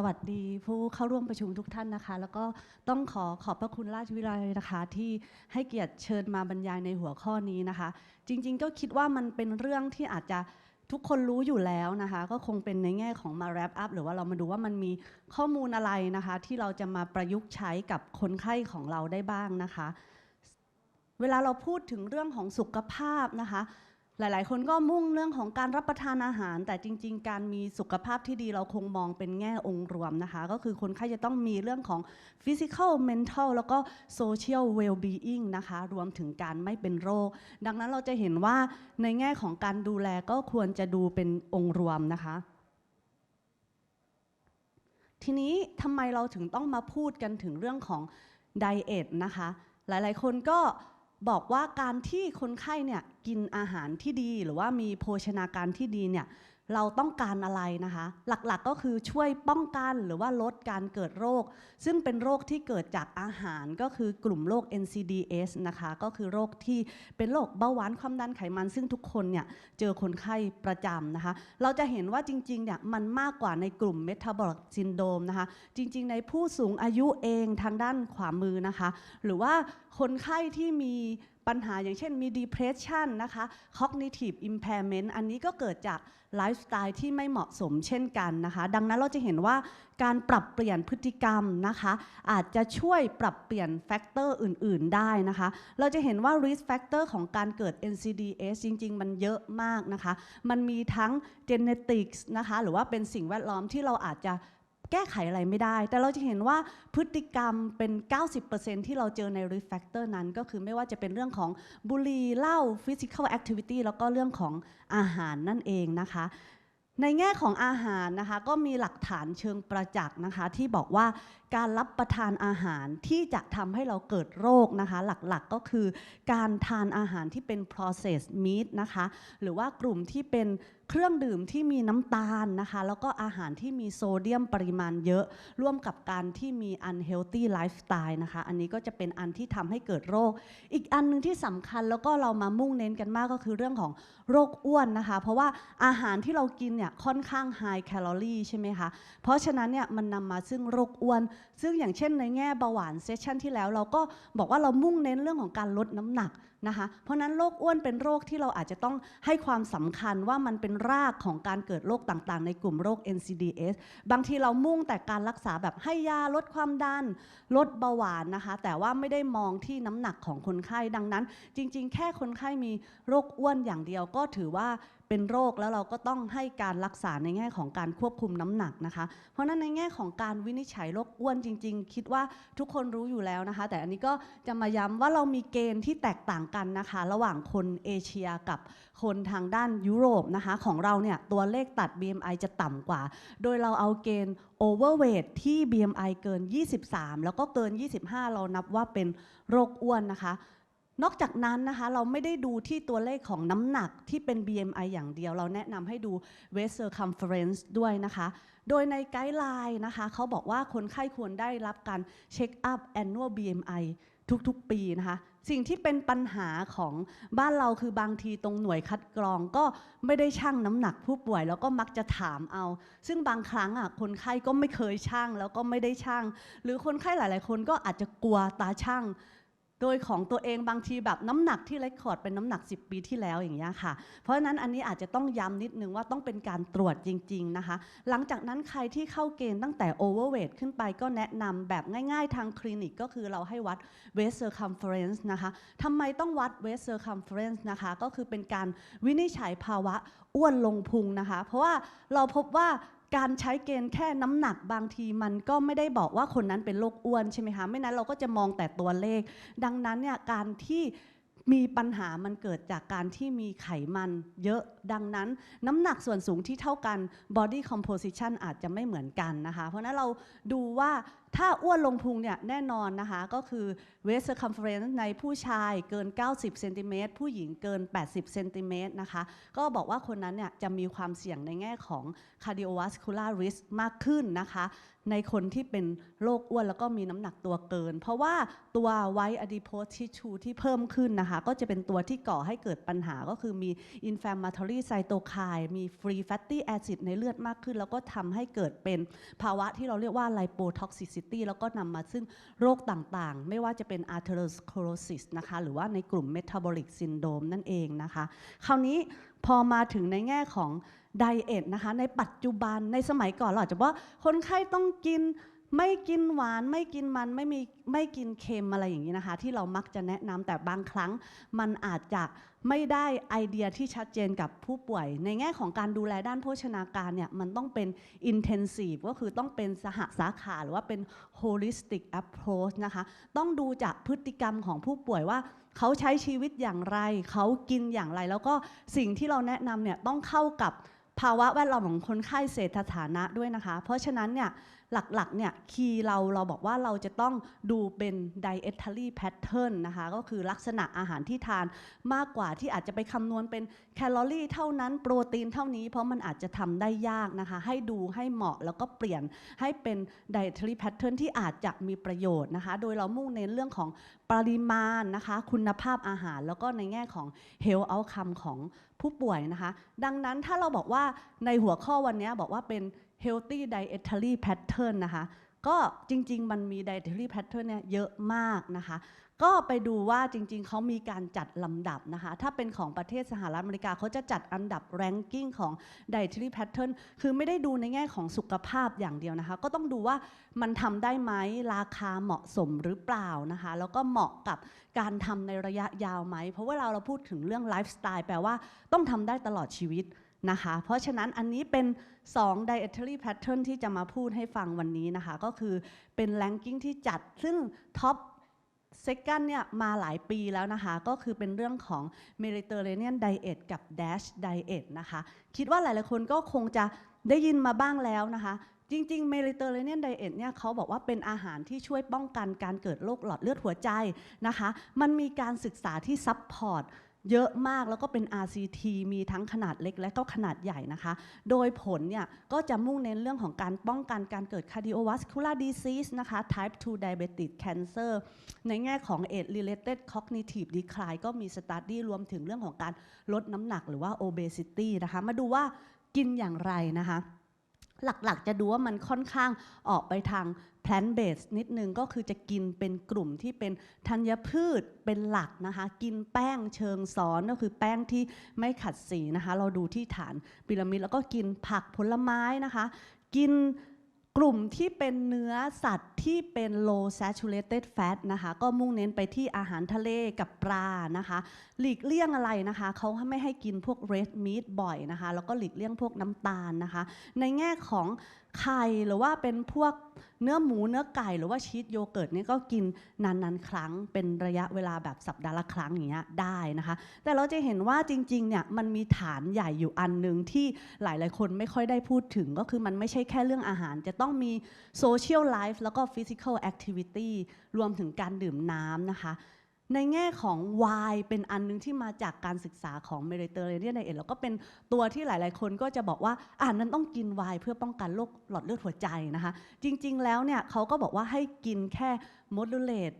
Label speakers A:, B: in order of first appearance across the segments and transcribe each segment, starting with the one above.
A: สวัสดีผู้เข้าร่วมประชุมทุกท่านนะคะ แล้วก็ต้องขอขอบพระคุณราชวิทยาลัยนะคะที่ให้เกียรติเชิญมาบรรยายในหัวข้อนี้นะคะ จริงๆก็คิดว่ามันเป็นเรื่องที่อาจจะทุกคนรู้อยู่แล้วนะคะ ก็คงเป็นในแง่ของมา wrap up หรือว่าเรามาดูว่ามันมีข้อมูลอะไรนะคะ ที่เราจะมาประยุกต์ใช้กับคนไข้ของเราได้บ้างนะคะ เวลาเราพูดถึงเรื่องของสุขภาพนะคะ หลาย ๆ คนก็มุ่งเรื่องของการรับประทานอาหาร แต่จริง ๆ การมีสุขภาพที่ดีเราคงมองเป็นแง่องค์รวมนะคะ ก็คือคนไข้จะต้องมีเรื่องของ physical mental แล้วก็ social well-being นะคะ รวมถึงการไม่เป็นโรค ดังนั้นเราจะเห็นว่าในแง่ของการดูแลก็ควรจะดูเป็นองค์รวมนะคะทีนี้ทำไมเราถึงต้องมาพูดกันถึงเรื่องของไดเอทนะคะ หลายๆ คนก็ บอกว่าการที่คนไข้เนี่ยกินอาหารที่ดีหรือว่ามีโภชนาการที่ดีเนี่ย เราต้องการอะไรนะคะ หลักๆก็คือช่วยป้องกันหรือว่าลดการเกิดโรค ซึ่งเป็นโรคที่เกิดจากอาหารก็คือกลุ่มโรค NCDs นะคะ ก็คือโรคที่เป็นโรคเบาหวานความดันไขมัน ซึ่งทุกคนเนี่ยเจอคนไข้ประจำนะคะ เราจะเห็นว่าจริงๆเนี่ยมันมากกว่าในกลุ่ม metabolic syndrome นะคะ จริงๆ ในผู้สูงอายุเองทางด้านขวามือนะคะ หรือว่าคนไข้ที่มี ปัญหาอย่างเช่นมี depression นะคะ cognitive impairment อันนี้ก็เกิดจากไลฟ์สไตล์ที่ไม่เหมาะสมเช่นกันนะคะ ดังนั้นเราจะเห็นว่าการปรับเปลี่ยนพฤติกรรมนะคะ อาจจะช่วยปรับเปลี่ยนแฟกเตอร์อื่น ๆ ได้นะคะ เราจะเห็นว่า risk factor ของการเกิด NCDs จริง ๆ มันเยอะมากนะคะ มันมีทั้ง genetics นะคะ หรือว่าเป็นสิ่งแวดล้อมที่เราอาจจะ แก้ไขอะไรไม่ได้ แต่เราจะเห็นว่าพฤติกรรมเป็น 90%ที่เราเจอใน risk factor นั้น ก็คือไม่ว่าจะเป็นเรื่องของบุหรี่เหล้า physical activity แล้วก็เรื่องของอาหารนั่นเองนะคะ ในแง่ของอาหารนะคะ ก็มีหลักฐานเชิงประจักษ์นะคะ ที่บอกว่าการรับประทานอาหารที่จะทำให้เราเกิดโรคนะคะ หลักๆก็คือการทานอาหารที่เป็น processed meat นะคะ หรือว่ากลุ่มที่เป็นเครื่องดื่มที่มีน้ำตาลนะคะ แล้วก็อาหารที่มีโซเดียมปริมาณเยอะ ร่วมกับการที่มี unhealthy lifestyle นะคะ อันนี้ก็จะเป็นอันที่ทำให้เกิดโรค อีกอันหนึงที่สำคัญแล้วก็เรามามุ่งเน้นกันมากก็คือเรื่องของโรคอ้วนนะคะ เพราะว่าอาหารที่เรากินเนี่ยค่อนข้าง high calorie ใช่ไหมคะ เพราะฉะนั้นเนี่ยมันนำมาซึ่งโรคอ้วนซึ่งอย่างเช่นในแง่เบาหวานเซสชันที่แล้ว เราก็บอกว่าเรามุ่งเน้นเรื่องของการลดน้ำหนักนะคะ เพราะนั้นโรคอ้วนเป็นโรคที่เราอาจจะต้องให้ความสำคัญว่ามันเป็นรากของการเกิดโรคต่างๆ ในกลุ่มโรค NCDs บางทีเรามุ่งแต่การรักษาแบบให้ยาลดความดันลดเบาหวานนะคะ แต่ว่าไม่ได้มองที่น้ำหนักของคนไข้ดังนั้น จริง ๆ แค่คนไข้มีโรคอ้วนอย่างเดียวก็ถือว่า เป็นโรคแล้วเราก็ต้องให้การรักษาในแง่ของการควบคุมน้ำหนักนะคะ เพราะฉะนั้นในแง่ของการวินิจฉัยโรคอ้วนจริง ๆ คิดว่าทุกคนรู้อยู่แล้วนะคะ แต่อันนี้ก็จะมาย้ำว่าเรามีเกณฑ์ที่แตกต่างกันนะคะ ระหว่างคนเอเชียกับคนทางด้านยุโรปนะคะ ของเราเนี่ยตัวเลขตัด BMI จะต่ำกว่า โดยเราเอาเกณฑ์ overweight ที่ BMI เกิน 23 แล้วก็เกิน 25 เรานับว่าเป็นโรคอ้วนนะคะ นอกจากนั้นนะคะเราไม่ได้ดูที่ตัวเลขของน้ำหนักที่เป็น BMI อย่างเดียว เราแนะนำให้ดู waist circumference ด้วยนะคะ โดยในไกด์ไลน์นะคะเขาบอกว่าคนไข้ควรได้รับการเช็คอัพ annual BMI ทุกๆ ปีนะคะ สิ่งที่เป็นปัญหาของบ้านเราคือบางทีตรงหน่วยคัดกรองก็ไม่ได้ชั่งน้ำหนักผู้ป่วย แล้วก็มักจะถามเอา ซึ่งบางครั้งอะคนไข้ก็ไม่เคยชั่งแล้วก็ไม่ได้ชั่ง หรือคนไข้หลาย ๆ คนก็อาจจะกลัวตาช่าง โดยของตัวเองบางทีแบบน้ำหนักที่เรคคอร์ดเป็นน้ำหนัก 10 ปีที่แล้วอย่างเงี้ยค่ะ เพราะฉะนั้นอันนี้อาจจะต้องย้ำนิดนึงว่าต้องเป็นการตรวจจริง ๆนะคะ หลังจากนั้นใครที่เข้าเกณฑ์ตั้งแต่ overweight ขึ้นไปก็แนะนำแบบง่ายๆทางคลินิกก็คือเราให้วัด waist circumference นะคะทำไมต้องวัด waist circumference นะคะ ก็คือเป็นการวินิจฉัยภาวะอ้วนลงพุงนะคะ เพราะว่าเราพบว่า การใช้เกณฑ์แค่น้ำหนักบางทีมันก็ไม่ได้บอกว่าคนนั้นเป็นโรคอ้วนใช่ไหมคะไม่นั้นเราก็จะมองแต่ตัวเลข ดังนั้นเนี่ยการที่มีปัญหามันเกิดจากการที่มีไขมันเยอะดังนั้น น้ำหนักส่วนสูงที่เท่ากัน body composition อาจจะไม่เหมือนกันนะคะ เพราะฉะนั้นเราดูว่าถ้าอ้วนลงพุงเนี่ยแน่นอนนะคะ ก็คือ waist circumference ในผู้ชายเกิน 90เซนติเมตรผู้หญิงเกิน 80เซนติเมตรนะคะ ก็บอกว่าคนนั้นเนี่ยจะมีความเสี่ยงในแง่ของ cardiovascular risk มากขึ้นนะคะ ในคนที่เป็นโรคอ้วนแล้วก็มีน้ำหนักตัวเกิน เพราะว่าตัวไวท์ adipose tissue ที่เพิ่มขึ้นนะคะ ก็จะเป็นตัวที่ก่อให้เกิดปัญหาก็คือมี inflammatory cytokine มี free fatty acid ในเลือดมากขึ้น แล้วก็ทำให้เกิดเป็นภาวะที่เราเรียกว่า lipotoxicity แล้วก็นำมาซึ่งโรคต่างๆ ไม่ว่าจะเป็น atherosclerosis นะคะ หรือว่าในกลุ่ม metabolic syndrome นั่นเองนะคะ คราวนี้พอมาถึงในแง่ของไดเอทนะคะ ในปัจจุบันในสมัยก่อนเราอาจจะว่าคนไข้ต้องกิน ไม่กินหวานไม่กินมันไม่มีไม่กินเค็มอะไรอย่างนี้นะคะ ที่เรามักจะแนะนำแต่บางครั้ง มันอาจจะไม่ได้ไอเดียที่ชัดเจนกับผู้ป่วย ในแง่ของการดูแลด้านโภชนาการเนี่ยมันต้องเป็น intensive ก็คือต้องเป็นสหสาขาหรือว่าเป็น holistic approach นะคะ ต้องดูจากพฤติกรรมของผู้ป่วยว่าเขาใช้ชีวิตอย่างไร เขากินอย่างไร แล้วก็สิ่งที่เราแนะนำเนี่ยต้องเข้ากับภาวะแวดล้อมของคนไข้เศรษฐฐานะด้วยนะคะ เพราะฉะนั้นเนี่ย หลักๆเนี่ยคีย์เราเราบอกว่าเราจะต้องดูเป็น dietary pattern นะคะ ก็คือลักษณะอาหารที่ทานมากกว่าที่อาจจะไปคำนวณเป็นแคลอรี่เท่านั้นโปรตีนเท่านี้เพราะมันอาจจะทำได้ยากนะคะ ให้ดูให้เหมาะแล้วก็เปลี่ยนให้เป็น dietary pattern ที่อาจจะมีประโยชน์นะคะ โดยเรามุ่งเน้นเรื่องของ ปริมาณนะคะ คุณภาพอาหาร แล้วก็ในแง่ของ health outcome ของผู้ป่วยนะคะ ดังนั้นถ้าเราบอกว่าในหัวข้อวันนี้บอกว่าเป็น healthy dietary pattern นะคะ ก็จริง ๆ มันมี dietary pattern เนี่ยเยอะมากนะคะ ก็ไปดูว่าจริงๆ เขามีการจัดลำดับนะคะ ถ้าเป็นของประเทศสหรัฐอเมริกาเขาจะจัดอันดับ ranking ของ dietary pattern คือไม่ได้ดูในแง่ของสุขภาพอย่างเดียวนะคะ ก็ต้องดูว่ามันทำได้ไหมราคาเหมาะสมหรือเปล่านะคะ แล้วก็เหมาะกับการทำในระยะยาวไหม เพราะเวลาเราพูดถึงเรื่องไลฟ์สไตล์แปลว่าต้องทำได้ตลอดชีวิตนะคะ เพราะฉะนั้นอันนี้เป็น 2 dietary pattern ที่จะมาพูดให้ฟังวันนี้นะคะ ก็คือเป็น ranking ที่จัดซึ่งท็อป second เนี่ยมาหลายปีแล้วนะคะ ก็คือเป็นเรื่องของ Mediterranean diet กับ Dash diet นะคะ คิดว่าหลายๆคนก็คงจะได้ยินมาบ้างแล้วนะคะ จริงๆ Mediterranean diet เนี่ยเขาบอกว่าเป็นอาหารที่ช่วยป้องกันการเกิดโรคหลอดเลือดหัวใจนะคะ มันมีการศึกษาที่ซับพอร์ต เยอะมากแล้วก็เป็น RCT มีทั้งขนาดเล็กและก็ขนาดใหญ่นะคะ โดยผลเนี่ยก็จะมุ่งเน้นเรื่องของการป้องกันการเกิด cardiovascular disease นะคะ type 2 diabetic cancer ในแง่ของ age related cognitive decline ก็มี study รวมถึงเรื่องของการลดน้ำหนักหรือว่า obesity นะคะ มาดูว่ากินอย่างไรนะคะ หลักๆ จะดูว่ามันค่อนข้างออกไปทาง plant based นิดนึงก็คือจะกินเป็นกลุ่มที่เป็นธัญพืชเป็นหลักนะคะ กินแป้งเชิงซ้อนก็คือแป้งที่ไม่ขัดสีนะคะ เราดูที่ฐานพีระมิดแล้วก็กินผักผลไม้นะคะ กิน กลุ่มที่เป็นเนื้อสัตว์ที่เป็น low saturated fat นะคะ ก็มุ่งเน้นไปที่อาหารทะเลกับปลานะคะ หลีกเลี่ยงอะไรนะคะ เขาไม่ให้กินพวก red meat บ่อยนะคะ แล้วก็หลีกเลี่ยงพวกน้ำตาลนะคะ ในแง่ของไข่หรือว่าเป็นพวกเนื้อหมูเนื้อไก่หรือว่าชีสโยเกิร์ตนี่ก็กินนานๆ ครั้ง เป็นระยะเวลาแบบสัปดาห์ละครั้งอย่างเงี้ยได้นะคะ แต่เราจะเห็นว่าจริงๆเนี่ยมันมีฐานใหญ่อยู่อันหนึ่งที่หลายๆคนไม่ค่อยได้พูดถึงก็คือมันไม่ใช่แค่เรื่องอาหารจะต้ององมีโซเชียลไลฟ์แล้วก็ฟิสิก a l แอคทิวิตี้รวมถึงการดื่มน้ำนะคะ ในแง่ของวน์เป็นอันนึงที่มาจากการศึกษาของเมดิเตอร์เรเนียนไดเอทแล้วก็เป็นตัวที่หลาย ๆ คนก็จะบอกว่าอ่านั้นต้องกินวน์เพื่อป้องกันโรคหลอดเลือดหัวใจนะคะ จริง ๆ แล้วเนี่ยเขาก็บอกว่าให้กินแค่ moderate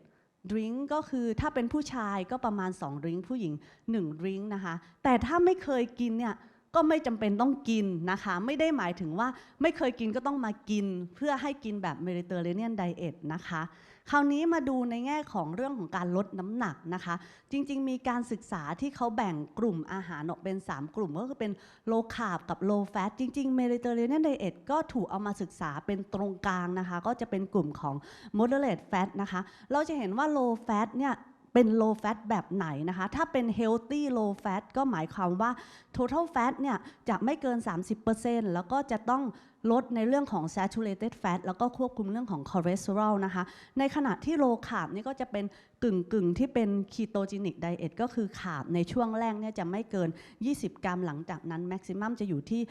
A: drink ก็คือถ้าเป็นผู้ชายก็ประมาณ2 drink ผู้หญิง1 drink นะคะ แต่ถ้าไม่เคยกินเนี่ย ก็ไม่จำเป็นต้องกินนะคะ ไม่ได้หมายถึงว่าไม่เคยกินก็ต้องมากิน เพื่อให้กินแบบ Mediterranean diet นะคะ คราวนี้มาดูในแง่ของเรื่องของการลดน้ำหนักนะคะ จริง ๆ มีการศึกษาที่เขาแบ่งกลุ่มอาหารออกเป็น 3 กลุ่มก็คือเป็น low carb กับ low fat จริงๆ Mediterranean diet ก็ถูกเอามาศึกษาเป็นตรงกลางนะคะ ก็จะเป็นกลุ่มของ moderate fat นะคะ เราจะเห็นว่า low fat เนี่ย เป็น low fat แบบไหนนะคะ ถ้าเป็น healthy low fat ก็หมายความว่า total fat เนี่ยจะไม่เกิน 30%แล้วก็จะต้องลดในเรื่องของ saturated fat แล้วก็ควบคุมเรื่องของ cholesterol นะคะ ในขณะที่ low carb นี่ก็จะเป็นกึ่งกึ่งที่เป็น ketogenic diet ก็คือขาบในช่วงแรกเนี่ยจะไม่เกิน 20 กรัมหลังจากนั้น maximum จะอยู่ที่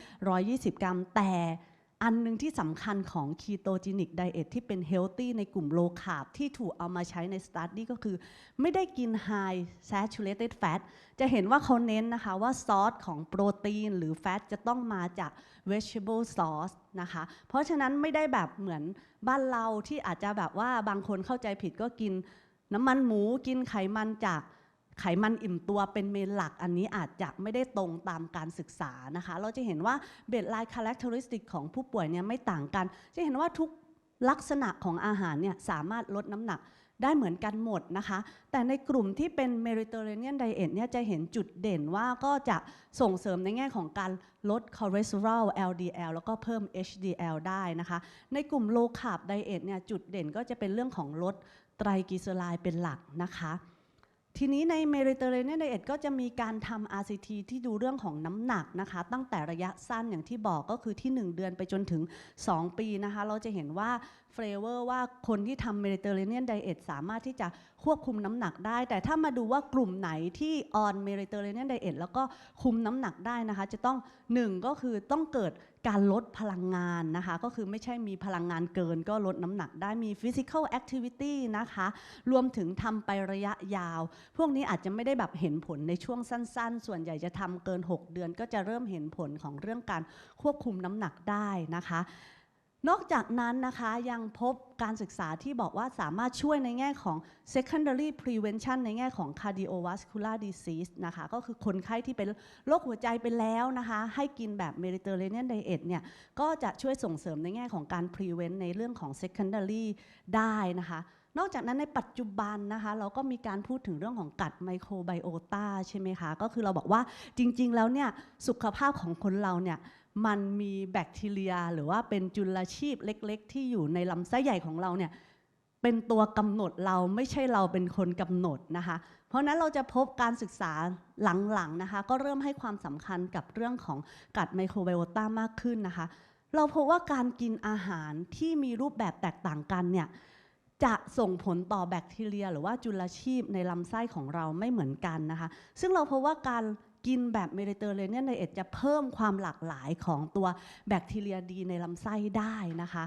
A: 120 กรัมแต่ อันหนึ่งที่สำคัญของ ketogenic diet ที่เป็น healthy ในกลุ่ม low carb ที่ถูกเอามาใช้ใน study ก็คือ ไม่ได้กิน high saturated fat จะเห็นว่าเขาเน้นนะคะว่าซอสของโปรตีนหรือแฟตจะต้องมาจาก vegetable sauce นะคะ เพราะฉะนั้นไม่ได้แบบเหมือนบ้านเราที่อาจจะแบบว่าบางคนเข้าใจผิดก็กินน้ำมันหมูกินไขมันจาก ไขมันอิ่มตัวเป็นเมนหลักอันนี้อาจจะไม่ได้ตรงตามการศึกษานะคะ เราจะเห็นว่าเบดไลน์คุณลักษณะของผู้ป่วยเนี่ยไม่ต่างกัน จะเห็นว่าทุกลักษณะของอาหารเนี่ยสามารถลดน้ำหนักได้เหมือนกันหมดนะคะ แต่ในกลุ่มที่เป็น Mediterranean Diet เนี่ยจะเห็นจุดเด่นว่าก็จะส่งเสริมในแง่ของการลดคอเลสเตอรอล LDL แล้วก็เพิ่ม HDL ได้นะคะ ในกลุ่ม Low Carb Diet เนี่ยจุดเด่นก็จะเป็นเรื่องของลดไตรกลีเซอไรด์เป็นหลักนะคะ ทีนี้ในเมริเตอร์เรเนียนไดเอทก็จะมีการทำ RCT ที่ดูเรื่องของน้ำหนักนะคะ ตั้งแต่ระยะสั้นอย่างที่บอกก็คือที่ 1 เดือนไปจนถึง 2 ปีนะคะ เราจะเห็นว่า ฟเวอร์ว่าคนที่ทำ Mediterranean Diet สามารถที่จะควบคุมน้ำหนักได้ แต่ถ้ามาดูว่ากลุ่มไหนที่ on Mediterranean Diet แล้วก็คุมน้ำหนักได้นะคะ จะต้อง1ก็คือต้องเกิดการลดพลังงานนะคะ ก็คือไม่ใช่มีพลังงานเกินก็ลดน้ำหนักได้มี physical activity นะคะ รวมถึงทำไประยะยาว พวกนี้อาจจะไม่ได้แบบเห็นผลในช่วงสั้น ๆ ส่วนใหญ่จะทำเกิน 6 เดือนก็จะเริ่มเห็นผลของเรื่องการควบคุมน้ำหนักได้นะคะ นอกจากนั้นนะคะยังพบการศึกษาที่บอกว่าสามารถช่วยในแง่ของ secondary prevention ในแง่ของ cardiovascular disease นะคะก็คือคนไข้ที่เป็นโรคหัวใจไปแล้วนะคะให้กินแบบ Mediterranean diet เนี่ยก็จะช่วยส่งเสริมในแง่ของการ prevent ในเรื่องของ secondary ได้นะคะนอกจากนั้นในปัจจุบันนะคะเราก็มีการพูดถึงเรื่องของกัดไมโครไบโอตาใช่ไหมคะ ก็คือเราบอกว่าจริงๆแล้วเนี่ยสุขภาพของคนเราเนี่ย มันมีแบคทีเรีย หรือว่าเป็นจุลชีพเล็ก ๆ ที่อยู่ในลำไส้ใหญ่ของเราเนี่ยเป็นตัวกำหนดเราไม่ใช่เราเป็นคนกำหนดนะคะ เพราะนั้นเราจะพบการศึกษาหลังๆนะคะ ก็เริ่มให้ความสำคัญกับเรื่องของกัดไมโครไบโอตามากขึ้นนะคะ เราพบว่าการกินอาหารที่มีรูปแบบแตกต่างกันเนี่ยจะส่งผลต่อแบคทีเรีย หรือว่าจุลชีพในลำไส้ของเราไม่เหมือนกันนะคะ ซึ่งเราพบว่าการ กินแบบเมดิเตอร์เรเนียนไดเอทจะเพิ่มความหลากหลายของตัวแบคทีเรียดีในลำไส้ได้นะคะ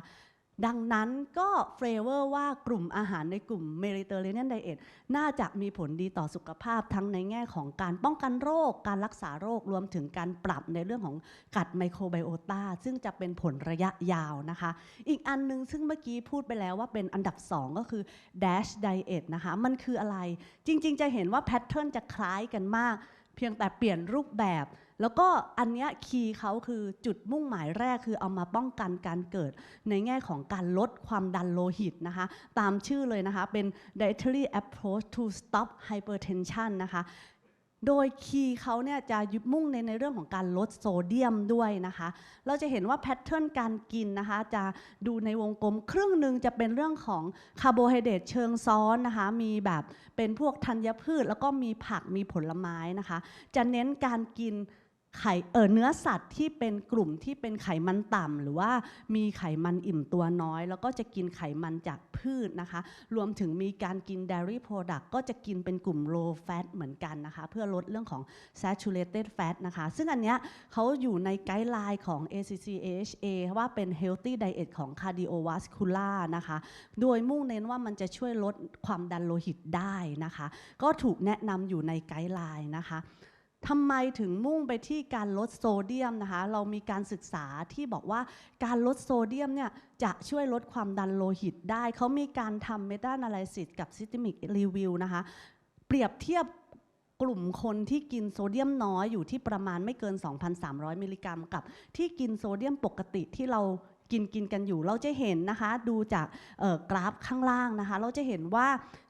A: ดังนั้นก็เฟรเวอร์ว่ากลุ่มอาหารในกลุ่มเมดิเตอร์เรเนียนไดเอทน่าจะมีผลดีต่อสุขภาพทั้งในแง่ของการป้องกันโรค การรักษาโรครวมถึงการปรับในเรื่องของกัดไมโครไบโอตาซึ่งจะเป็นผลระยะยาวนะคะ อีกอันนึงซึ่งเมื่อกี้พูดไปแล้วว่าเป็นอันดับ 2 ก็คือ Dash Diet นะคะ มันคืออะไร จริงๆ จะเห็นว่าแพทเทิร์นจะคล้ายกันมาก เพียงแต่เปลี่ยนรูปแบบ แล้วก็อันเนี้ยคีย์เขาคือจุดมุ่งหมายแรกคือเอามาป้องกันการเกิด ในแง่ของการลดความดันโลหิตนะคะ ตามชื่อเลยนะคะ เป็น dietary approach to stop hypertension นะคะ โดยคีย์เขาเนี่ยจะยึดมุ่งในในเรื่องของการลดโซเดียมด้วยนะคะ เราจะเห็นว่าแพทเทิร์นการกินนะคะ จะดูในวงกลมครึ่งหนึ่งจะเป็นเรื่องของคาร์โบไฮเดรตเชิงซ้อนนะคะ มีแบบเป็นพวกธัญพืช แล้วก็มีผักมีผลไม้นะคะ จะเน้นการกิน ไข่เออเนื้อสัตว์ที่เป็นกลุ่มที่เป็นไขมันต่ำหรือว่ามีไขมันอิ่มตัวน้อย แล้วก็จะกินไขมันจากพืชนะคะ รวมถึงมีการกิน dairy product ก็จะกินเป็นกลุ่ม low fat เหมือนกันนะคะ เพื่อลดเรื่องของ saturated fat นะคะ ซึ่งอันเนี้ยเขาอยู่ในไกด์ไลน์ของ ACC AHA ว่าเป็น healthy diet ของ cardiovascular นะคะ โดยมุ่งเน้นว่ามันจะช่วยลดความดันโลหิตได้นะคะ ก็ถูกแนะนำอยู่ในไกด์ไลน์นะคะ ทำไมถึงมุ่งไปที่การลดโซเดียมนะคะ เรามีการศึกษาที่บอกว่าการลดโซเดียมเนี่ยจะช่วยลดความดันโลหิตได้ เขามีการทำเมตา a าลิซิสกับ Systemic Review นะคะ เปรียบเทียบกลุ่มคนที่กินโซเดียมน้อยอยู่ที่ประมาณไม่เกิน 2,300 มิลลิกรัม กับที่กินโซเดียมปกติที่เรา กินกินกันอยู่ เราจะเห็นนะคะดูจากกราฟข้างล่างนะคะ เราจะเห็นว่า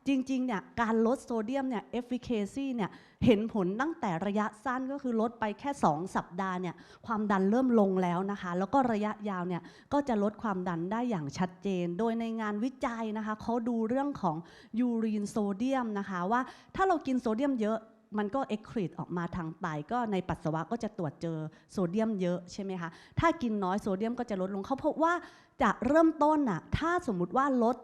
A: จริงๆเนี่ยการลดโซเดียมเนี่ย efficacy เนี่ยเห็นผลตั้งแต่ระยะสั้นก็คือลดไปแค่ 2 สัปดาห์เนี่ยความดันเริ่มลงแล้วนะคะ แล้วก็ระยะยาวเนี่ยก็จะลดความดันได้อย่างชัดเจน โดยในงานวิจัยนะคะเขาดูเรื่องของยูรีนโซเดียมนะคะว่าถ้าเรากินโซเดียมเยอะ มันก็เอ็กครีตออกมาทางไตก็ในปัสสาวะก็จะตรวจเจอโซเดียมเยอะใช่ไหมคะ ถ้ากินน้อยโซเดียมก็จะลดลงเขาพบว่าจะเริ่มต้นน่ะถ้าสมมุติว่าลด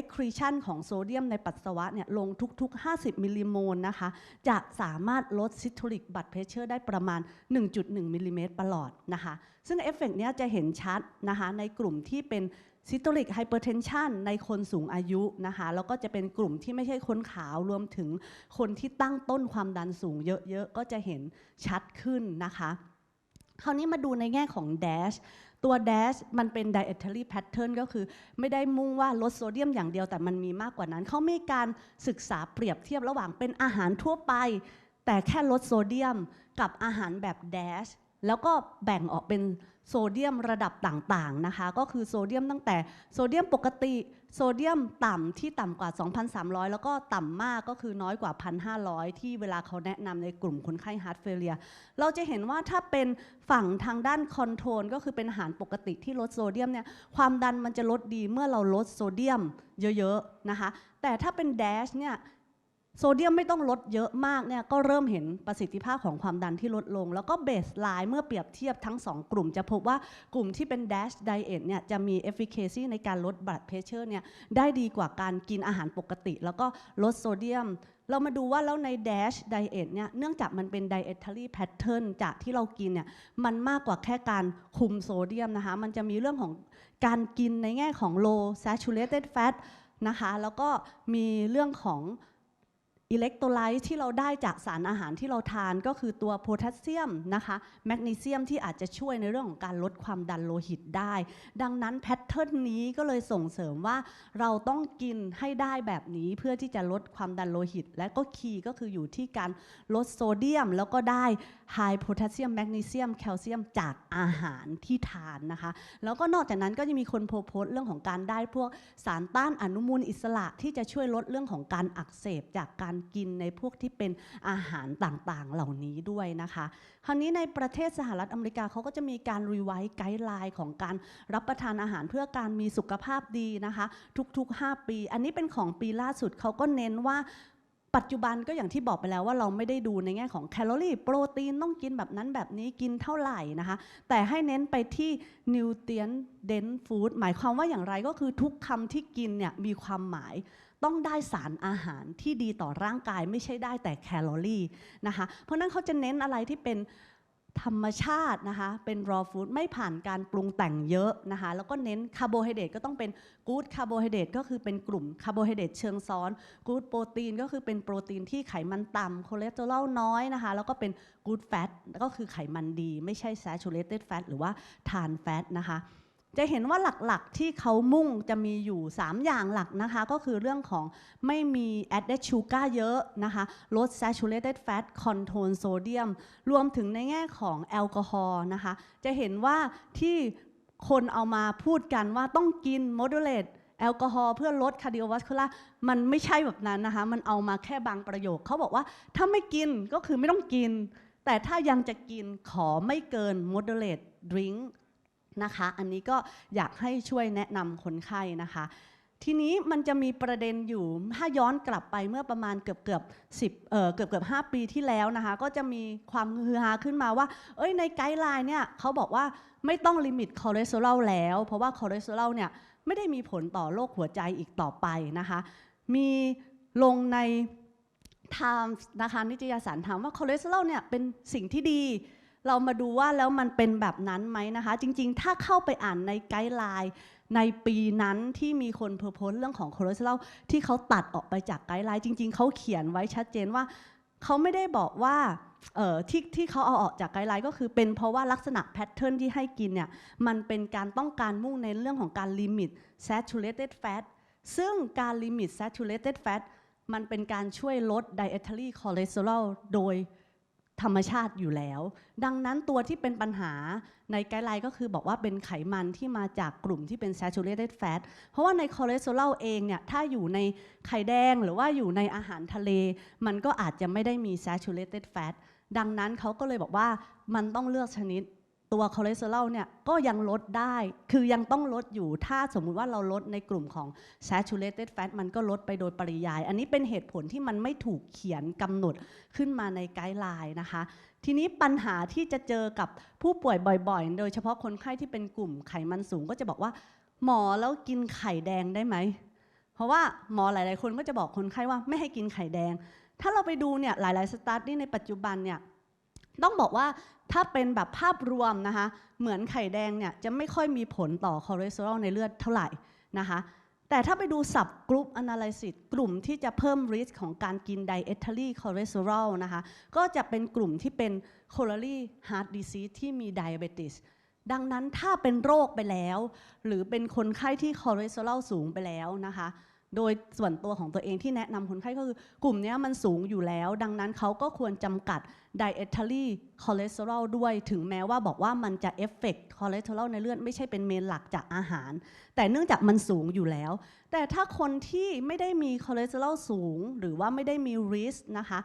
A: excretion ของโซเดียมในปัสสาวะเนี่ยลงทุกๆ 50 มิลลิโมลนะคะ จะสามารถลด systolic blood pressure ได้ประมาณ 1.1 มิลลิเมตรประหลอดนะคะ ซึ่งเอฟเฟกต์เนี้ยจะเห็นชัดนะคะในกลุ่มที่เป็น systolic hypertension ในคนสูงอายุนะคะแล้วก็จะเป็นกลุ่มที่ไม่ใช่คนขาวรวมถึงคนที่ตั้งต้นความดันสูงเยอะๆ ก็จะเห็นชัดขึ้นนะคะ คราวนี้มาดูในแง่ของ DASH ตัว DASH มันเป็น dietary pattern ก็คือไม่ได้มุ่งว่าลดโซเดียมอย่างเดียวแต่มันมีมากกว่านั้น เขามีการศึกษาเปรียบเทียบระหว่างเป็นอาหารทั่วไป แต่แค่ลดโซเดียมกับอาหารแบบ DASH แล้วก็แบ่งออกเป็น โซเดียมระดับต่างๆนะคะก็คือโซเดียมตั้งแต่โซเดียมปกติโซเดียมต่ำที่ต่ำกว่า 2,300 แล้วก็ต่ำมากก็คือน้อยกว่า 1,500 ที่เวลาเขาแนะนำในกลุ่มคนไข้ฮาร์ดเฟลเลียเราจะเห็นว่าถ้าเป็นฝั่งทางด้านคอนโทรลก็คือเป็นอาหารปกติที่ลดโซเดียมเนี่ยความดันมันจะลดดีเมื่อเราลดโซเดียมเยอะๆนะคะแต่ถ้าเป็นแดชเนี่ย โซเดียมไม่ต้องลดเยอะมากเนี่ยก็เริ่มเห็นประสิทธิภาพของความดันที่ลดลง แล้วก็เบสไลน์เมื่อเปรียบเทียบทั้ง 2 กลุ่ม จะพบว่ากลุ่มที่เป็น Dash Diet เนี่ยจะมี efficacy ในการลด blood pressure เนี่ยได้ดีกว่าการกินอาหารปกติ แล้วก็ลดโซเดียม เรามาดูว่าแล้วใน Dash Diet เนี่ยเนื่องจากมันเป็น dietary pattern จากที่เรากินเนี่ยมันมากกว่าแค่การคุมโซเดียมนะคะมันจะมีเรื่องของการกินในแง่ของ low saturated fat นะคะแล้วก็มีเรื่องของ อิเล็กโทรไลต์ที่เราได้จากสารอาหารที่เราทานก็คือตัวโพแทสเซียมนะคะแมกนีเซียมที่อาจจะช่วยในเรื่องของการลดความดันโลหิตได้ ดังนั้นแพทเทิร์นนี้ก็เลยส่งเสริมว่าเราต้องกินให้ได้แบบนี้เพื่อที่จะลดความดันโลหิต และก็คีย์ก็คืออยู่ที่การลดโซเดียม แล้วก็ได้ไฮโพแทสเซียมแมกนีเซียมแคลเซียมจากอาหารที่ทานนะคะ แล้วก็นอกจากนั้นก็จะมีคนโพสต์เรื่องของการได้พวกสารต้านอนุมูลอิสระที่จะช่วยลดเรื่องของการอักเสบจากการกินในพวกที่เป็นอาหารต่างๆ เหล่านี้ด้วยนะคะ คราวนี้ในประเทศสหรัฐอเมริกาเขาก็จะมีการรีไวซ์ไกด์ไลน์ของการรับประทานอาหารเพื่อการมีสุขภาพดีนะคะ ทุก ๆ 5 ปี อันนี้เป็นของปีล่าสุดเขาก็เน้นว่าปัจจุบันก็อย่างที่บอกไปแล้วว่าเราไม่ได้ดูในแง่ของแคลอรี่โปรตีนต้องกินแบบนั้นแบบนี้กินเท่าไหร่นะคะ แต่ให้เน้นไปที่ nutrient dense food หมายความว่าอย่างไรก็คือทุกคำที่กินเนี่ยมีความหมาย ต้องได้สารอาหารที่ดีต่อร่างกายไม่ใช่ได้แต่แคลอรี่นะคะ เพราะนั้นเขาจะเน้นอะไรที่เป็นธรรมชาตินะคะ เป็น raw food ไม่ผ่านการปรุงแต่งเยอะนะคะ แล้วก็เน้นคาร์โบไฮเดรตก็ต้องเป็น good คาร์โบไฮเดรตก็คือเป็นกลุ่มคาร์โบไฮเดรตเชิงซ้อน good โปรตีนก็คือเป็นโปรตีนที่ไขมันต่ำคอเลสเตอรอลน้อยนะคะ แล้วก็เป็น good fat ก็คือไขมันดี ไม่ใช่ saturated fat หรือว่าทาน fat นะคะ จะเห็นว่าหลักๆที่เขามุ่งจะมีอยู่ 3 อย่างหลักนะคะ ก็คือเรื่องของไม่มี added sugar เยอะนะคะลด saturated fat control sodium รวมถึงในแง่ของแอลกอฮอล์นะคะ จะเห็นว่าที่คนเอามาพูดกันว่าต้องกิน moderate แอลกอฮอล์เพื่อลด cardiovascular มันไม่ใช่แบบนั้นนะคะ มันเอามาแค่บางประโยค เขาบอกว่าถ้าไม่กินก็คือไม่ต้องกิน แต่ถ้ายังจะกินขอไม่เกิน moderate drink นะคะ อันนี้ก็อยากให้ช่วยแนะนำคนไข้นะคะ ทีนี้มันจะมีประเด็นอยู่ถ้าย้อนกลับไปเมื่อประมาณเกือบเกือบสิบเอ่อเกือบเกือบห้าปีที่แล้วนะคะ ก็จะมีความฮือฮาขึ้นมาว่า เอ้ยในไกด์ไลน์เนี่ยเขาบอกว่าไม่ต้องลิมิตคอเลสเตอรอลแล้ว เพราะว่าคอเลสเตอรอลเนี่ยไม่ได้มีผลต่อโรคหัวใจอีกต่อไปนะคะ มีลงใน Times นะคะนิตยสารถามว่าคอเลสเตอรอลเนี่ยเป็นสิ่งที่ดี เรามาดูว่าแล้วมันเป็นแบบนั้นไหมนะคะ จริงๆ ถ้าเข้าไปอ่านในไกด์ไลน์ในปีนั้นที่มีคนเพอร์โพสเรื่องของคอเลสเตอรอลที่เขาตัดออกไปจากไกด์ไลน์จริง ๆ เขาเขียนไว้ชัดเจนว่าเขาไม่ได้บอกว่าเออที่ที่เขาเอาออกจากไกด์ไลน์ก็คือเป็นเพราะว่าลักษณะแพทเทิร์นที่ให้กินเนี่ยมันเป็นการต้องการมุ่งในเรื่องของการลิมิต saturated fat ซึ่งการลิมิต saturated fat มันเป็นการช่วยลด dietary cholesterol โดย ธรรมชาติอยู่แล้ว ดังนั้นตัวที่เป็นปัญหาในไกด์ไลน์ก็คือบอกว่าเป็นไขมันที่มาจากกลุ่มที่เป็น saturated fat เพราะว่าในคอเลสเตอรอลเองเนี่ยถ้าอยู่ในไข่แดงหรือว่าอยู่ในอาหารทะเล มันก็อาจจะไม่ได้มี saturated fat ดังนั้นเขาก็เลยบอกว่ามันต้องเลือกชนิด ตัวคอเลสเตอรอลเนี่ยก็ยังลดได้ คือยังต้องลดอยู่ ถ้าสมมุติว่าเราลดในกลุ่มของ saturated fat มันก็ลดไปโดยปริยาย อันนี้เป็นเหตุผลที่มันไม่ถูกเขียนกำหนดขึ้นมาในไกด์ไลน์นะคะ ทีนี้ปัญหาที่จะเจอกับผู้ป่วยบ่อยๆ โดยเฉพาะคนไข้ที่เป็นกลุ่มไขมันสูงก็จะบอกว่า หมอแล้วกินไข่แดงได้ไหม เพราะว่าหมอหลายๆ คนก็จะบอกคนไข้ว่าไม่ให้กินไข่แดง ถ้าเราไปดูเนี่ยหลายๆ สตาร์ทในปัจจุบันเนี่ยต้องบอกว่า ถ้าเป็นแบบภาพรวมนะคะเหมือนไข่แดงเนี่ยจะไม่ค่อยมีผลต่อคอเลสเตอรอลในเลือดเท่าไหร่นะคะแต่ถ้าไปดู sub group analysis กลุ่มที่จะเพิ่ม risk ของการกิน dietary cholesterol นะคะก็จะเป็นกลุ่มที่เป็น coronary heart disease ที่มี diabetes ดังนั้นถ้าเป็นโรคไปแล้ว หรือเป็นคนไข้ที่คอเลสเตอรอลสูงไปแล้วนะคะ โดยส่วนตัวของตัวเองที่แนะนำคนไข้ก็คือกลุ่มนี้มันสูงอยู่แล้ว ดังนั้นเขาก็ควรจำกัด dietary cholesterol ด้วย ถึงแม้ว่าบอกว่ามันจะ effect cholesterol ในเลือดไม่ใช่เป็นเมนหลักจากอาหาร แต่เนื่องจากมันสูงอยู่แล้ว แต่ถ้าคนที่ไม่ได้มีคอเลสเตอรอลสูง หรือว่าไม่ได้มี risk นะคะ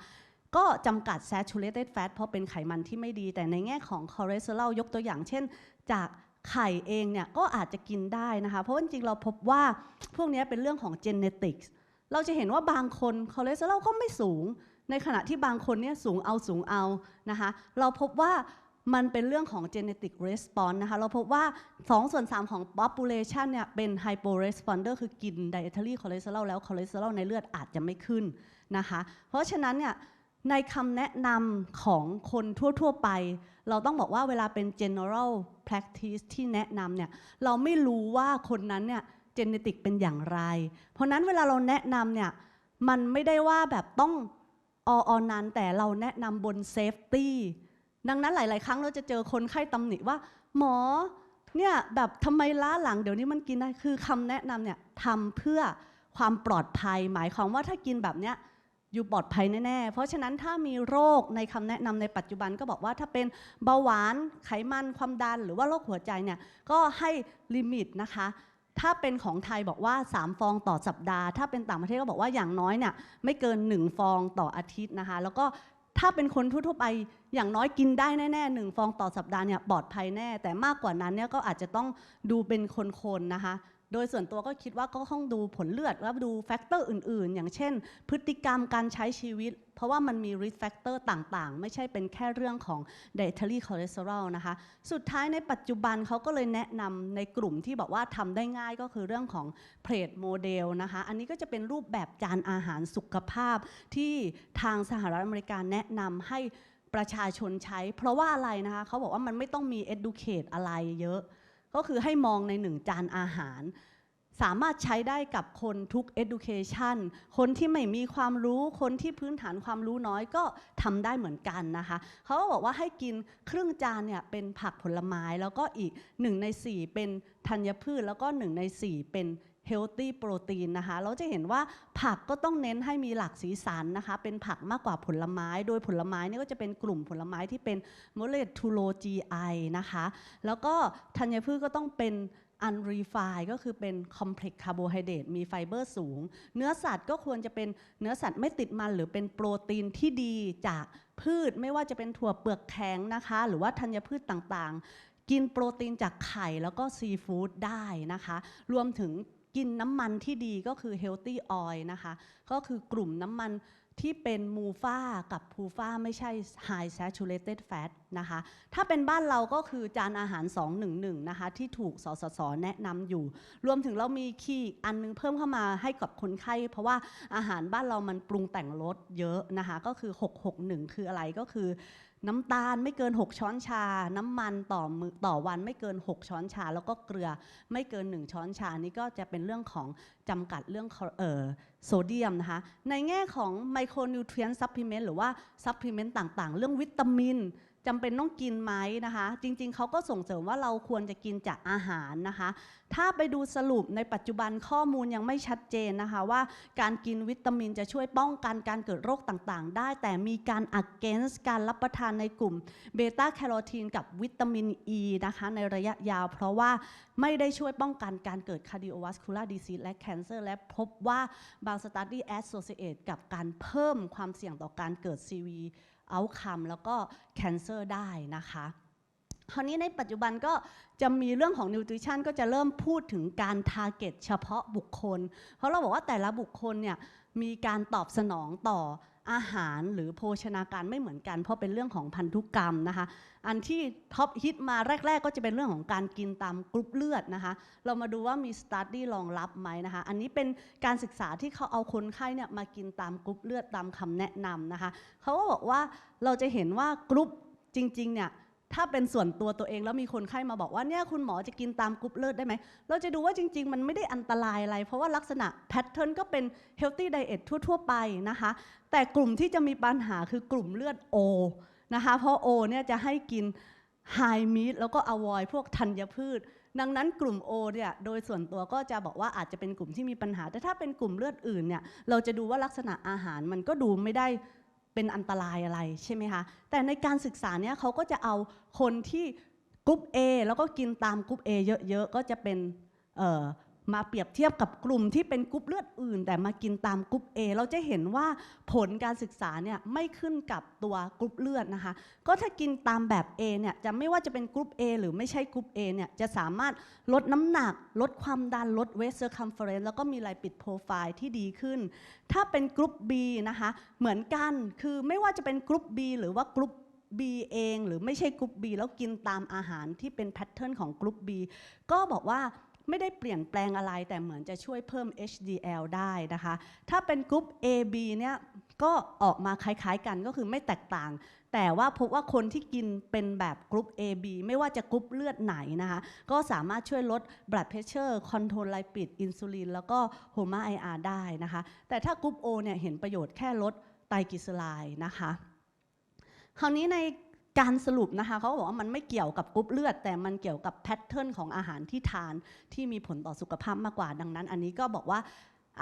A: ก็จำกัด saturated fat เพราะเป็นไขมันที่ไม่ดี แต่ในแง่ของคอเลสเตอรอลยกตัวอย่างเช่น จาก ไข่เองเนี่ยก็อาจจะกินได้นะคะ เพราะว่าจริงๆเราพบว่าพวกนี้เป็นเรื่องของ genetics เราจะเห็นว่าบางคนคอเลสเตอรอลก็ไม่สูง ในขณะที่บางคนเนี่ยสูงเอาสูงเอานะคะ เราพบว่ามันเป็นเรื่องของ genetic response นะคะ เราพบว่า 2 ส่วน 3 ของ population เนี่ยเป็น hyporesponder คือกิน dietary cholesterol แล้วคอเลสเตอรอลในเลือดอาจจะไม่ขึ้นนะคะ เพราะฉะนั้นเนี่ย ในคำแนะนำของคนทั่ว ๆ ไป เราต้องบอกว่าเวลาเป็น general practice ที่แนะนำเนี่ยเราไม่รู้ว่าคนนั้นเนี่ย genetic เป็นอย่างไร เพราะนั้นเวลาเราแนะนำเนี่ยมันไม่ได้ว่าแบบต้องอออนั้นแต่เราแนะนำบน safety ดังนั้นหลาย ๆ ครั้งเราจะเจอคนไข้ตำหนิว่า หมอเนี่ยแบบทำไมล้าหลังเดี๋ยวนี้มันกินได้คือคำแนะนำเนี่ยทำเพื่อความปลอดภัย หมายความว่าถ้ากินแบบเนี้ย อยู่ปลอดภัยแน่ ๆ เพราะฉะนั้นถ้ามีโรคในคำแนะนำในปัจจุบันก็บอกว่าถ้าเป็นเบาหวานไขมันความดัน หรือว่าโรคหัวใจเนี่ยก็ให้ลิมิตนะคะ ถ้าเป็นของไทยบอกว่า 3 ฟองต่อสัปดาห์ ถ้าเป็นต่างประเทศก็บอกว่าอย่างน้อยเนี่ยไม่เกิน 1 ฟองต่ออาทิตย์นะคะ แล้วก็ถ้าเป็นคนทั่วไปอย่างน้อยกินได้แน่ๆหนึ่งฟองต่อสัปดาห์เนี่ยปลอดภัยแน่ แต่มากกว่านั้นเนี่ยก็อาจจะต้องดูเป็นคนๆนะคะ โดยส่วนตัวก็คิดว่าก็ต้องดูผลเลือดแล้วดูแฟกเตอร์อื่นๆ อย่างเช่น พฤติกรรมการใช้ชีวิต เพราะว่ามันมี risk factor ต่างๆ ไม่ใช่เป็นแค่เรื่องของ dietary cholesterol นะคะ สุดท้ายในปัจจุบันเขาก็เลยแนะนำในกลุ่มที่บอกว่าทำได้ง่ายก็คือเรื่องของ plate model นะคะ อันนี้ก็จะเป็นรูปแบบจานอาหารสุขภาพที่ทางสหรัฐอเมริกาแนะนำให้ประชาชนใช้ เพราะว่าอะไรนะคะเขาบอกว่ามันไม่ต้องมี educate อะไรเยอะ ก็คือให้มองในหนึ่งจานอาหาร สามารถใช้ได้กับคนทุก education คนที่ไม่มีความรู้คนที่พื้นฐานความรู้น้อยก็ทำได้เหมือนกันนะคะเขาก็บอกว่าให้กินครึ่งจานเนี่ยเป็นผักผลไม้แล้วก็อีก 1 ใน 4 เป็นธัญพืชแล้วก็ 1 ใน 4 เป็น healthy protein นะคะ เราจะเห็นว่าผักก็ต้องเน้นให้มีหลากสีสันนะคะ เป็นผักมากกว่าผลไม้ โดยผลไม้นี่ก็จะเป็นกลุ่มผลไม้ที่เป็น moderate to low GI นะคะ แล้วก็ธัญพืชก็ต้องเป็น unrefined ก็คือเป็น complex carbohydrate มีไฟเบอร์สูง เนื้อสัตว์ก็ควรจะเป็นเนื้อสัตว์ไม่ติดมันหรือเป็นโปรตีนที่ดีจากพืชไม่ว่าจะเป็นถั่วเปลือกแข็งนะคะ หรือว่าธัญพืชต่างๆ กินโปรตีนจากไข่แล้วก็ซีฟู้ดได้นะคะ รวมถึง กินน้ำมันที่ดีก็คือ healthy oil นะคะ ก็คือกลุ่มน้ำมันที่เป็นมูฟ่ากับพูฟ่าไม่ใช่ high saturated fat นะคะ ถ้าเป็นบ้านเราก็คือจานอาหาร 211 นะคะ ที่ถูกสสสแนะนำอยู่ รวมถึงเรามีคีย์อีกอันนึงเพิ่มเข้ามาให้กับคนไข้ เพราะว่าอาหารบ้านเรามันปรุงแต่งรสเยอะนะคะ ก็คือ 661 คืออะไรก็คือ น้ำตาลไม่เกิน 6 ช้อนชา น้ำมันต่อมือต่อวันไม่เกิน 6 ช้อนชา แล้วก็เกลือไม่เกิน 1 ช้อนชา นี่ก็จะเป็นเรื่องของจำกัดเรื่องเอ่อโซเดียมนะคะ ในแง่ของไมโครนิวเทรียนซัพพลีเมนต์หรือว่าซัพพลีเมนต์ต่างๆ เรื่องวิตามิน จำเป็นต้องกินไหมนะคะ จริงๆ เขาก็ส่งเสริมว่าเราควรจะกินจากอาหารนะคะ ถ้าไปดูสรุปในปัจจุบันข้อมูลยังไม่ชัดเจนนะคะ ว่าการกินวิตามินจะช่วยป้องกันการเกิดโรคต่างๆ ได้ แต่มีการ against การรับประทานในกลุ่มเบต้าแคโรทีนกับวิตามินอ e ีนะคะในระยะยาว เพราะว่าไม่ได้ช่วยป้องกันการเกิด cardiovascular disease และ cancer และพบว่าบาง study associate กับการเพิ่มความเสี่ยงต่อการเกิด CV outcome แล้วก็ cancer ได้นะคะคราวนี้ในปัจจุบันก็จะมีเรื่องของนิวทริชันก็จะเริ่มพูดถึงการ target เฉพาะบุคคล เพราะเราบอกว่าแต่ละบุคคลเนี่ยมีการตอบสนองต่อ อาหารหรือโภชนาการไม่เหมือนกัน เพราะเป็นเรื่องของพันธุกรรมนะคะ อันที่ท็อปฮิตมาแรก ๆ ก็จะเป็นเรื่องของการกินตามกรุ๊ปเลือดนะคะ เรามาดูว่ามีสตาร์ดี้รองรับไหมนะคะ อันนี้เป็นการศึกษาที่เขาเอาคนไข้เนี่ยมากินตามกรุ๊ปเลือดตามคำแนะนำนะคะ เขาก็บอกว่าเราจะเห็นว่ากรุ๊ปจริงๆเนี่ย ถ้าเป็นส่วนตัวตัวเองแล้วมีคนไข้มาบอกว่าเนี่ยคุณหมอจะกินตามกรุ๊ปเลือดได้ไหม เราจะดูว่าจริง ๆ มันไม่ได้อันตรายอะไร เพราะว่าลักษณะแพทเทิร์นก็เป็น healthy diet ทั่ว ๆ ไปนะคะ แต่กลุ่มที่จะมีปัญหาคือกลุ่มเลือด O นะคะเพราะ O เนี่ยจะให้กิน high meat แล้วก็ avoid พวกธัญพืช ดังนั้นกลุ่ม O เนี่ยโดยส่วนตัวก็จะบอกว่าอาจจะเป็นกลุ่มที่มีปัญหา แต่ถ้าเป็นกลุ่มเลือดอื่นเนี่ยเราจะดูว่าลักษณะอาหารมันก็ดูไม่ได้ เป็นอันตรายอะไรใช่ไหมคะ แต่ในการศึกษาเนี่ยเขาก็จะเอาคนที่กรุ๊ป A แล้วก็กินตามกรุ๊ป A เยอะๆ ก็จะเป็น มาเปรียบเทียบกับกลุ่มที่เป็นกรุ๊ปเลือดอื่น แต่มากินตามกรุ๊ป A เราจะเห็นว่าผลการศึกษาเนี่ยไม่ขึ้นกับตัวกรุ๊ปเลือดนะคะ ก็ถ้ากินตามแบบ A เนี่ยจะไม่ว่าจะเป็นกรุ๊ป A หรือไม่ใช่กรุ๊ป A เนี่ยจะสามารถลดน้ำหนัก ลดความดันลดเวสเซอร์คัมเฟอเรนซ์แล้วก็มีลายปิดโปรไฟล์ที่ดีขึ้น ถ้าเป็นกรุ๊ป B นะคะ เหมือนกันคือไม่ว่าจะเป็นกรุ๊ป B หรือว่ากรุ๊ป B เองหรือไม่ใช่กรุ๊ป B แล้วกินตามอาหารที่เป็นแพทเทิร์นของกรุ๊ป B ก็บอกว่า ไม่ได้เปลี่ยนแปลงอะไรแต่เหมือนจะช่วยเพิ่ม HDL ได้นะคะ ถ้าเป็นกรุ๊ป AB เนี่ยก็ออกมาคล้ายๆกันก็คือไม่แตกต่าง แต่ว่าพบว่าคนที่กินเป็นแบบกรุ๊ป AB ไม่ว่าจะกรุ๊ปเลือดไหนนะคะ ก็สามารถช่วยลด blood pressure คอนโทรลไลปิดอินซูลินแล้วก็โฮมาไออาร์ได้นะคะ แต่ถ้ากรุ๊ป O เนี่ยเห็นประโยชน์แค่ลดไตรกลีเซอไรด์นะคะ คราวนี้ใน การสรุปนะคะเขาบอกว่ามันไม่เกี่ยวกับกรุ๊ปเลือด แต่มันเกี่ยวกับแพทเทิร์นของอาหารที่ทานที่มีผลต่อสุขภาพมากกว่าดังนั้น อันนี้ก็บอกว่า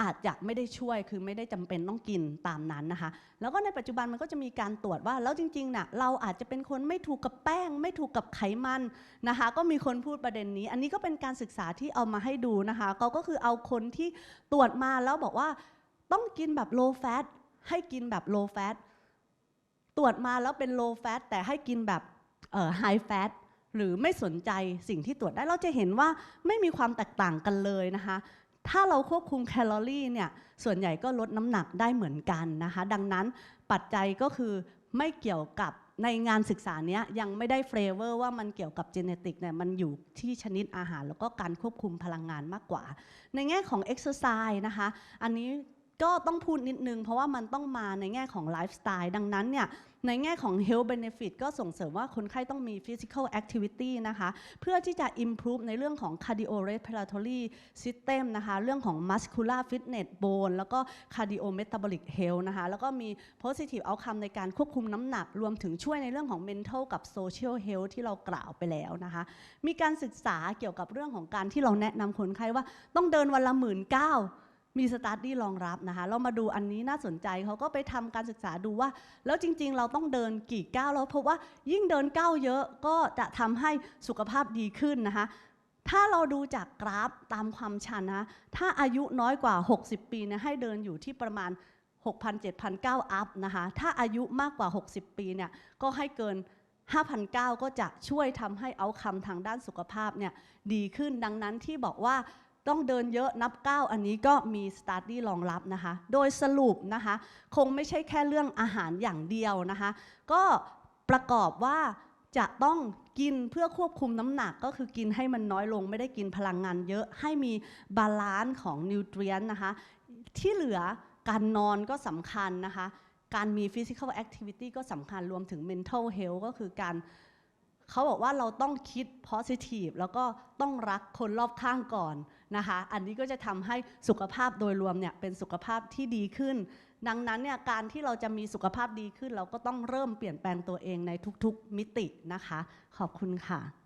A: อาจจะไม่ได้ช่วยคือไม่ได้จำเป็นต้องกินตามนั้นนะคะ แล้วก็ในปัจจุบันมันก็จะมีการตรวจว่า แล้วจริงๆน่ะเราอาจจะเป็นคนไม่ถูกกับแป้ง ไม่ถูกกับไขมันนะคะ ก็มีคนพูดประเด็นนี้ อันนี้ก็เป็นการศึกษาที่เอามาให้ดูนะคะเขาก็คือเอาคนที่ตรวจมาแล้วบอกว่าต้องกินแบบ low fat ให้กินแบบ low fat ตรวจมาแล้วเป็น low fat แต่ให้กินแบบ high fat หรือไม่สนใจสิ่งที่ตรวจได้เราจะเห็นว่าไม่มีความแตกต่างกันเลยนะคะ ถ้าเราควบคุมแคลอรี่เนี่ยส่วนใหญ่ก็ลดน้ำหนักได้เหมือนกันนะคะ ดังนั้นปัจจัยก็คือไม่เกี่ยวกับในงานศึกษาเนี้ยยังไม่ได้เฟรเวอร์ว่ามันเกี่ยวกับ g e เนติกเนี่ยมันอยู่ที่ชนิดอาหาร แล้วก็การควบคุมพลังงานมากกว่า ในแง่ของ Exercise นะคะ อันนี้ ก็ต้องพูดนิดนึง เพราะว่ามันต้องมาในแง่ของไลฟ์สไตล์ดังนั้นเนี่ยในแง่ของ health benefit ก็ส่งเสริมว่าคนไข้ต้องมี physical activity นะคะ เพื่อที่จะ improve ในเรื่องของ cardiorespiratory system นะคะ เรื่องของ muscular fitness bone แล้วก็ cardiometabolic health นะคะ แล้วก็มี positive outcome ในการควบคุมน้ำหนัก รวมถึงช่วยในเรื่องของ mental กับ social health ที่เรากล่าวไปแล้วนะคะ มีการศึกษาเกี่ยวกับเรื่องของการที่เราแนะนำคนไข้ว่าต้องเดินวันละหมื่นเก้า มีสตาร์ดี้รองรับนะคะ เรามาดูอันนี้น่าสนใจเขาก็ไปทำการศึกษาดูว่า แล้วจริง ๆ เราต้องเดินกี่ก้าวแล้วพบว่ายิ่งเดินก้าวเยอะก็จะทำให้สุขภาพดีขึ้นนะคะถ้าเราดูจากกราฟตามความชันนะ ถ้าอายุน้อยกว่า 60 ปีเนี่ยให้เดินอยู่ที่ประมาณ 6,000 7,000ก้าวอัพนะคะ ถ้าอายุมากกว่า 60 ปีเนี่ยก็ให้เกิน 5,009ก็จะช่วยทำให้เอาคำทางด้านสุขภาพเนี่ยดีขึ้นดังนั้นที่บอกว่า ต้องเดินเยอะนับก้าวอันนี้ก็มีสตาร์ดี้รองรับนะคะ โดยสรุปนะคะ คงไม่ใช่แค่เรื่องอาหารอย่างเดียวนะคะ ก็ประกอบว่าจะต้องกินเพื่อควบคุมน้ำหนักก็คือกินให้มันน้อยลง ไม่ได้กินพลังงานเยอะให้มีบาลานซ์ของนิวเทรียนนะคะ ที่เหลือการนอนก็สำคัญนะคะ การมี physical activity ก็สำคัญรวมถึง mental health ก็คือการเขาบอกว่าเราต้องคิด positive แล้วก็ต้องรักคนรอบข้างก่อน นะคะ อันนี้ก็จะทำให้สุขภาพโดยรวมเนี่ยเป็นสุขภาพที่ดีขึ้น ดังนั้นเนี่ยการที่เราจะมีสุขภาพดีขึ้น เราก็ต้องเริ่มเปลี่ยนแปลงตัวเองในทุกๆมิตินะคะ ขอบคุณค่ะ